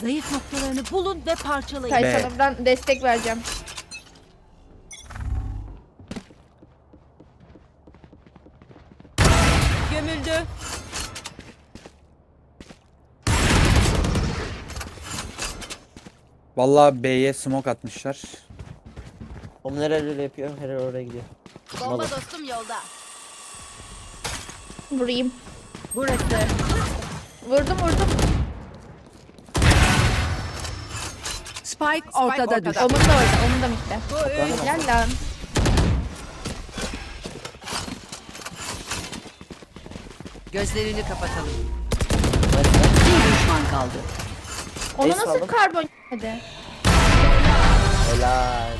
Zayıf noktalarını bulun ve parçalayın. Be. Taysanımdan destek vereceğim. Gömüldü. Vallahi B'ye smoke atmışlar. Oğlum nereye yapıyor? Her oraya gidiyor. Bomba Vallahi. dostum yolda. Vurayım. Burası. Vurdum vurdum. Spike ortada, düştü. Onun da orada. Onun da mitte. Gel lan. Gözlerini kapatalım. Bir düşman kaldı. Onu Ace nasıl aldım. karbon hadi. Helal.